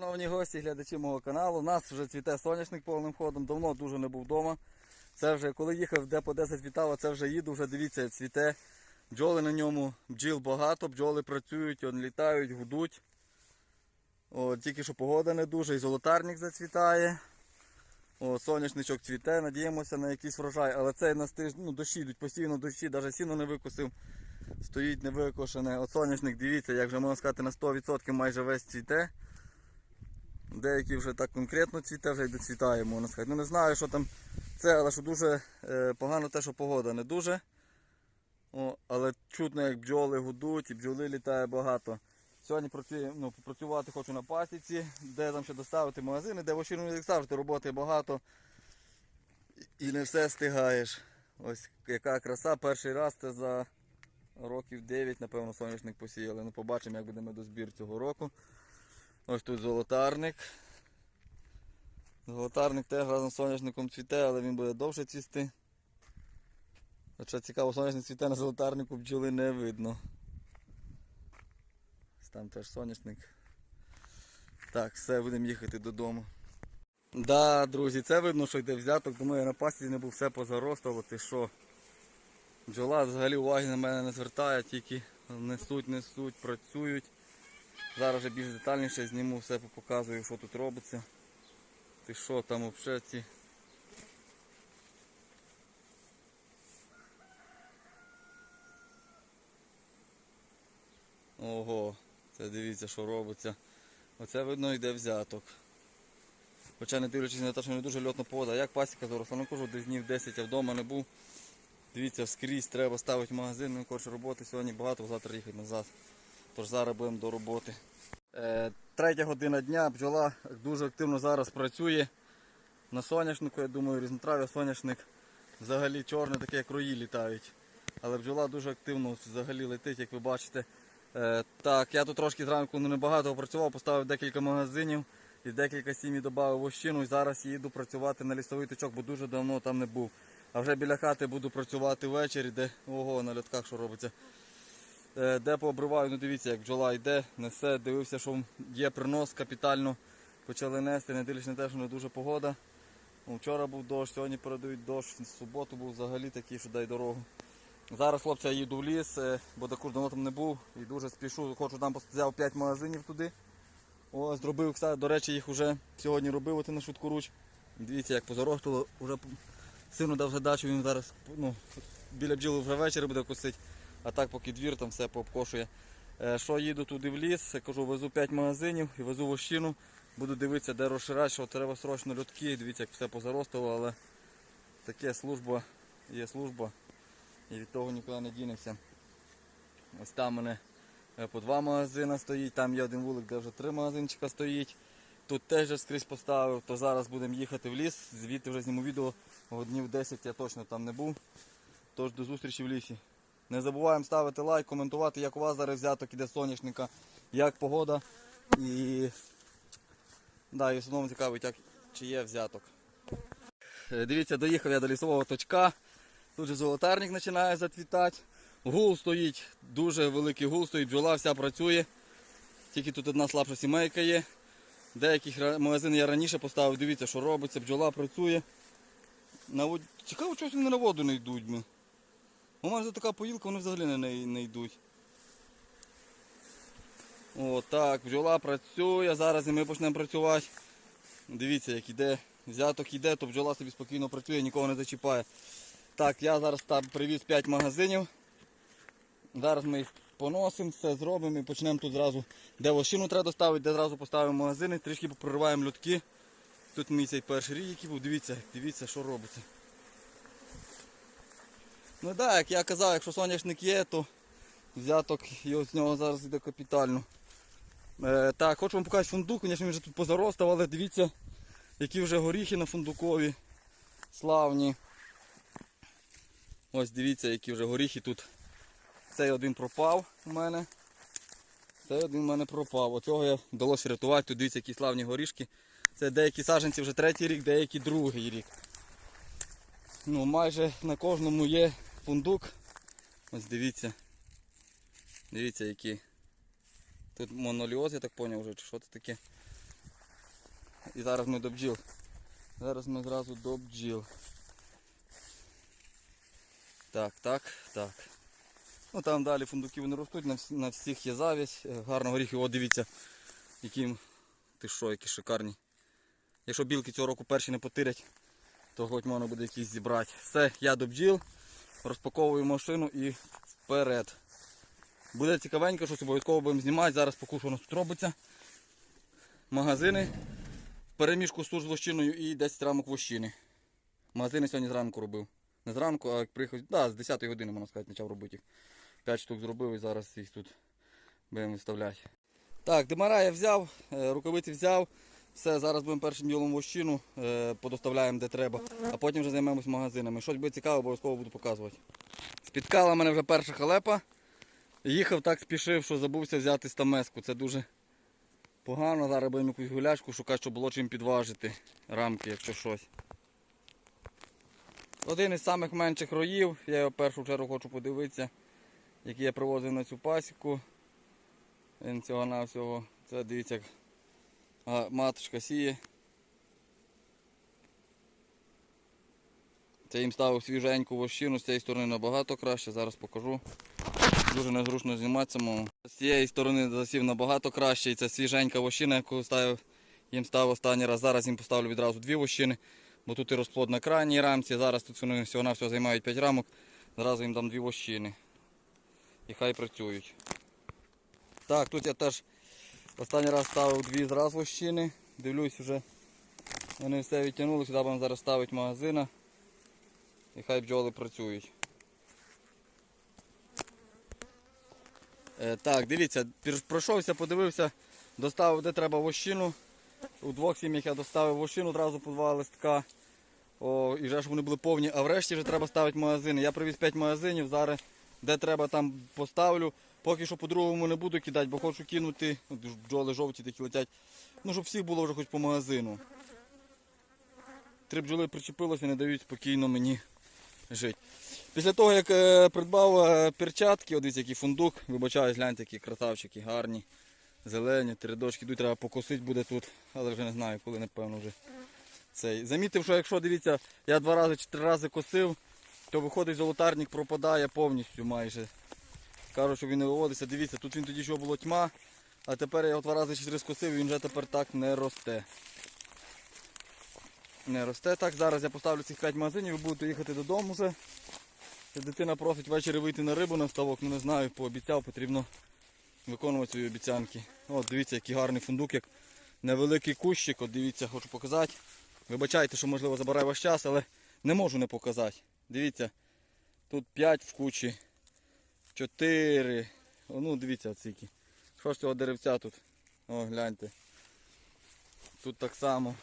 Шановні гості, глядачі мого каналу. У нас вже цвіте соняшник повним ходом. Давно дуже не був вдома. Це вже коли їхав, де по 10 вітало, це вже їду, вже дивіться, цвіте. Бджоли на ньому, бджіл багато, бджоли працюють, он літають, гудуть. О, тільки що погода не дуже, і золотарник зацвітає. О, соняшничок цвіте, надіємося на якийсь врожай. Але цей нас тиж... ну, дощі йдуть постійно дощі, навіть сіно не викосив. Стоїть невикошене. От соняшник, дивіться, як вже можна сказати, на 100% майже весь цвіте. Деякі вже так конкретно цвіте, вже й доцвітає, можна сказати. Ну не знаю, що там це, але що дуже е, погано те, що погода не дуже. О, але чутно, як бджоли гудуть і бджоли літає багато. Сьогодні працюю, ну, попрацювати хочу на пасіці, де там ще доставити магазини, де в як завжди, роботи багато і не все стигаєш. Ось яка краса. Перший раз це за років 9, напевно, соняшник посіяли. Ну, побачимо, як буде медозбір цього року. Ось тут золотарник. Золотарник теж разом з соняшником цвіте, але він буде довше цвісти. Хоча цікаво, соняшник цвіте на золотарнику бджоли не видно. Там теж соняшник. Так, все, будемо їхати додому. Да, друзі, це видно, що йде взяток. Думаю, я на пасіці не був все позаростало, ти що. Бджола взагалі уваги на мене не звертає, тільки несуть, несуть, працюють. Зараз вже більш детальніше зніму, все показую, що тут робиться. Ти що там взагалі ці. Ого, це дивіться, що робиться. Оце видно йде взяток. Хоча не дивлячись на те, що не дуже льотна погода. Як пасіка заросла, ну кажу, десь днів 10 я вдома не був. Дивіться, скрізь треба ставити магазин, ну коротше роботи сьогодні багато, завтра їхати назад. Тож зараз будемо до роботи. Е, третя година дня, бджола дуже активно зараз працює. На соняшнику, я думаю, різнотрав'я соняшник взагалі чорне, таке як рої літають. Але бджола дуже активно взагалі летить, як ви бачите. Е, так, я тут трошки зранку небагато опрацював, поставив декілька магазинів і декілька сім'ї додав вощину. Зараз їду працювати на лісовий точок, бо дуже давно там не був. А вже біля хати буду працювати ввечері, де ого на льотках що робиться. Е, Де пообриваю, ну дивіться, як бджола йде, несе, дивився, що є принос капітально. Почали нести, не дивлячись на те, що не дуже погода. Ну, Вчора був дощ, сьогодні передають дощ, в суботу був взагалі такий, що дай дорогу. Зараз хлопці я їду в ліс, е, бо також давно там не був і дуже спішу, хочу там взяв 5 магазинів туди. Ось зробив, до речі, їх вже сьогодні робив оце на швидку руч. Дивіться, як позаростало, вже сину дав задачу, він зараз ну, біля бджіли вже ввечері буде косити, а так поки двір там все пообкошує. Е, Що їду туди в ліс, кажу, везу 5 магазинів і везу вощину. Буду дивитися, де розширати, що треба срочно льотки. Дивіться, як все позаростало, але таке служба є служба. І від того нікуди не дінешся. Ось там мене е, по два магазини стоїть, там є один вулик, де вже три магазинчика стоїть. Тут теж скрізь поставив, то зараз будемо їхати в ліс, звідти вже зніму відео, днів 10 я точно там не був. Тож до зустрічі в лісі. Не забуваємо ставити лайк, коментувати, як у вас зараз взяток іде соняшника, як погода. І, да, і в основному цікавить, як, чи є взяток. Е, Дивіться, доїхав я до лісового точка. Тут же золотарник починає зацвітати. Гул стоїть, дуже великий гул стоїть, бджола вся працює. Тільки тут одна слабша сімейка є. Деяких магазини я раніше поставив, дивіться, що робиться, бджола працює. На вод... Цікаво, чогось вони на воду не йдуть. Ми. У мене така поїлка, вони взагалі не, не, йдуть. О, так, бджола працює, зараз і ми почнемо працювати. Дивіться, як іде, взяток іде, то бджола собі спокійно працює, нікого не зачіпає. Так, я зараз там привіз 5 магазинів. Зараз ми їх поносимо, все зробимо і почнемо тут зразу, де вощину треба доставити, де зразу поставимо магазини, трішки попрориваємо льотки. Тут мій цей перший рік, який був, дивіться, дивіться, що робиться. Ну так, як я казав, якщо соняшник є, то взяток його з нього зараз йде капітально. Е, так, хочу вам показати фундук, звісно, він вже тут позаростав, але дивіться, які вже горіхи на фундукові. Славні. Ось дивіться, які вже горіхи тут. Цей один пропав у мене. Цей один у мене пропав. Оцього я вдалося рятувати. Тут дивіться, які славні горішки. Це деякі саджанці вже третій рік, деякі другий рік. Ну, майже на кожному є фундук. Ось дивіться. Дивіться, які. Тут моноліоз, я так зрозумів вже, чи що це таке. І зараз ми до бджіл. Зараз ми зразу до бджіл. Так, так, так. Ну там далі фундуки вони ростуть, на, всіх є завість. Е, Гарно горіхи, от дивіться, яким ти що, які шикарні. Якщо білки цього року перші не потирять, то хоч можна буде якісь зібрати. Все, я до бджіл, розпаковую машину і вперед. Буде цікавенько, щось обов'язково будемо знімати. Зараз покажу, що у нас тут робиться. Магазини переміжку туж з вощиною і 10 рамок вощини. Магазини сьогодні зранку робив. Не зранку, а як приїхав, да, з 10 години, можна сказати, почав робити їх. 5 штук зробив і зараз їх тут будемо виставляти. Так, димара я взяв, е, рукавиці взяв. Все, зараз будемо першим ділом вощину, е, подоставляємо де треба, а потім вже займемось магазинами. Щось буде цікаво, обов'язково буду показувати. Спіткала мене вже перша халепа. Їхав так спішив, що забувся взяти стамеску. Це дуже погано. Зараз будемо якусь гулячку шукати, щоб було чим підважити рамки, якщо щось. Один із самих менших роїв, я його в першу чергу хочу подивитися, який я привозив на цю пасіку. Він цього навсього. Це дивіться, а, маточка сіє. Це їм ставив свіженьку вощину, з цієї сторони набагато краще, зараз покажу. Дуже незручно знімати самому. З цієї сторони засів набагато краще. І це свіженька вощина, яку ставив, їм став останній раз. Зараз їм поставлю відразу дві вощини, бо тут і розплод на крайній рамці. Зараз тут вони всього навсього займають 5 рамок. Зразу їм дам дві вощини. І хай працюють. Так, тут я теж останній раз ставив дві зразу вощини. Дивлюсь вже. Вони все відтягнули, сюди будемо зараз ставити магазина. І хай бджоли працюють. Е, так, дивіться, пройшовся, подивився, доставив де треба вощину. У двох сім'ях я доставив вощину, одразу по два листка. О, і вже ж вони були повні, а врешті вже треба ставити магазини. Я привіз 5 магазинів, зараз де треба там поставлю. Поки що по-другому не буду кидати, бо хочу кинути. Бджоли жовті такі летять. Ну, щоб всіх було вже хоч по магазину. Три бджоли причепилося, не дають спокійно мені жити. Після того, як е, придбав е, перчатки, дивіться, який фундук, вибачаюсь, гляньте, які красавчики, гарні, зелені, три дошки йдуть, треба покосити буде тут, але вже не знаю, коли, напевно, вже цей. Замітив, що якщо дивіться, я два рази чи три рази косив, то виходить золотарник пропадає повністю майже. Кажуть, що він не виводиться. Дивіться, тут він тоді що було тьма, а тепер я його два рази три скосив і він вже тепер так не росте. Не росте так. Зараз я поставлю цих 5 магазинів, ви будете їхати додому вже. Дитина просить ввечері вийти на рибу на ставок, ну не знаю, пообіцяв, потрібно виконувати свої обіцянки. От дивіться, який гарний фундук, як невеликий кущик, от дивіться, хочу показати. Вибачайте, що можливо забираю ваш час, але не можу не показати. Дивіться, тут 5 в кучі, 4. О, ну дивіться оціки. Що ж цього деревця тут? О, гляньте. Тут так само.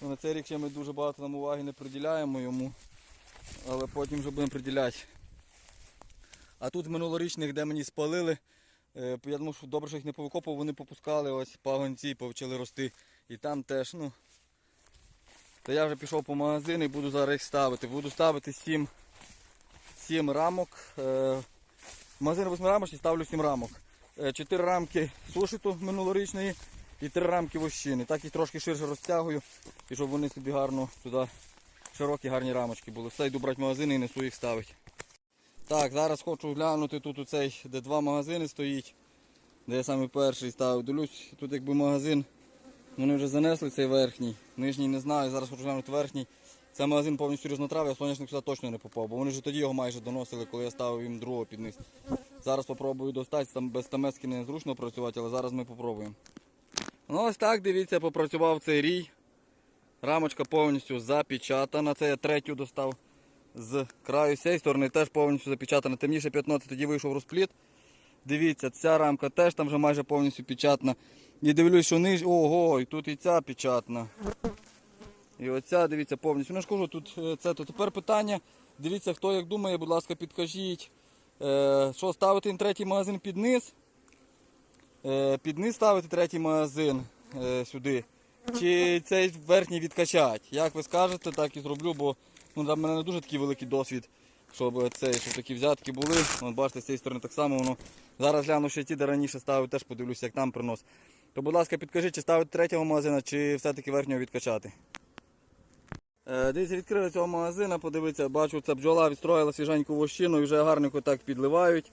Ну, на цей рік ще ми дуже багато нам уваги не приділяємо йому, але потім вже будемо приділяти. А тут минулорічних, де мені спалили, е, я думаю, що добре, що їх не повикопав, вони попускали ось пагонці, почали рости. І там теж, ну. То я вже пішов по магазину і буду зараз їх ставити. Буду ставити 7, 7 рамок. Е, магазин 8 рамочний ставлю 7 рамок. 4 рамки сушиту минулорічної і 3 рамки вощини. Так їх трошки ширше розтягую, і щоб вони собі гарно туди широкі гарні рамочки були. Все, йду брати магазини і несу їх ставити. Так, зараз хочу глянути тут оцей, де два магазини стоїть, де я саме перший ставив. Дивлюсь, тут якби магазин. Вони вже занесли цей верхній. Нижній не знаю, зараз хочу глянути верхній. Це магазин повністю різнотрав'я, а соняшник сюди точно не попав, бо вони вже тоді його майже доносили, коли я ставив їм другого під низ. Зараз спробую достати, там без тамески незручно працювати, але зараз ми спробуємо. Ну ось так, дивіться, попрацював цей рій. Рамочка повністю запечатана. Це я третю достав з краю з цієї сторони, теж повністю запечатана. Темніше п'ятно, це тоді вийшов розпліт. Дивіться, ця рамка теж там вже майже повністю печатна. І дивлюсь, що ниж... Ого, і тут і ця печатна. І оця, дивіться, повністю. Ну я ж кажу, тут е, це то тепер питання. Дивіться, хто як думає, будь ласка, підкажіть. Е, що ставити третій магазин під низ? Е, під низ ставити третій магазин е, сюди. Чи цей верхній відкачати? Як ви скажете, так і зроблю, бо ну, в мене не дуже такий великий досвід, щоб, цей, щоб такі взятки були. От бачите, з цієї сторони так само воно. Зараз гляну ще ті, де раніше ставив, теж подивлюся, як там принос. то будь ласка, підкажіть, чи ставити третього магазина, чи все-таки верхнього відкачати. Е, Дивіться, відкрили цього магазина, подивіться, бачу, це бджола відстроїла свіженьку вощину і вже гарненько так підливають.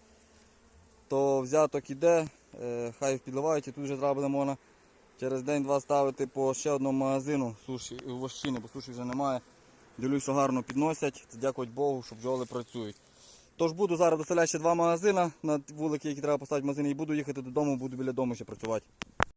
То взяток іде, е, хай підливають і тут вже треба буде можна через день-два ставити по ще одному магазину суші, вощини, бо суші вже немає. Дивлюсь, що гарно підносять. Дякувати Богу, що бджоли працюють. Тож буду зараз доставляти ще два магазини на вулики, які треба поставити в магазині, і буду їхати додому, буду біля дому ще працювати.